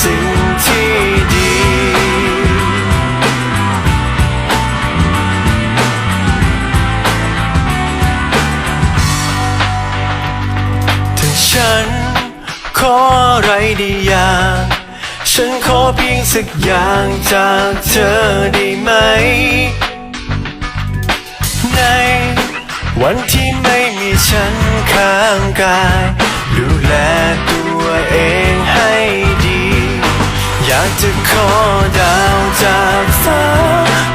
สิ่งที่ดีถ้าฉันขออะไรได้อย่างฉันขอเพียงสักอย่างจากเธอได้ไหม ในวันที่ไม่มีฉันข้างกาย ดูแลตัวเองให้ อยากจะขอดาวจากฟ้า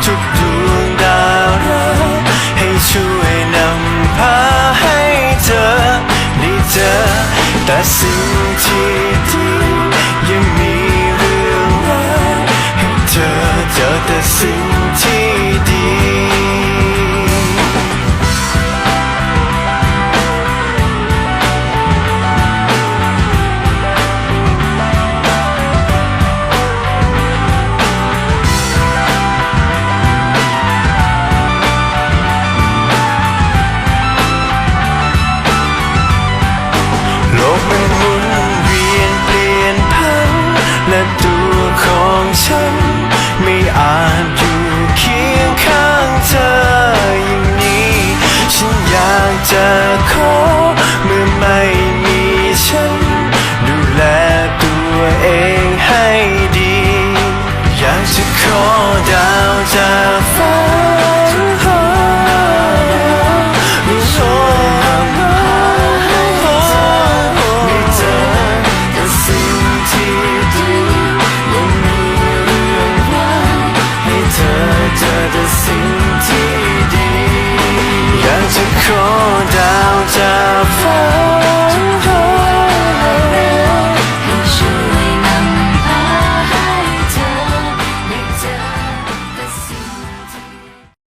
ทุกดวงดาวรักให้ช่วยนำพาให้เธอได้เจอแต่สิ่งที่ ดี อยากจะขอได้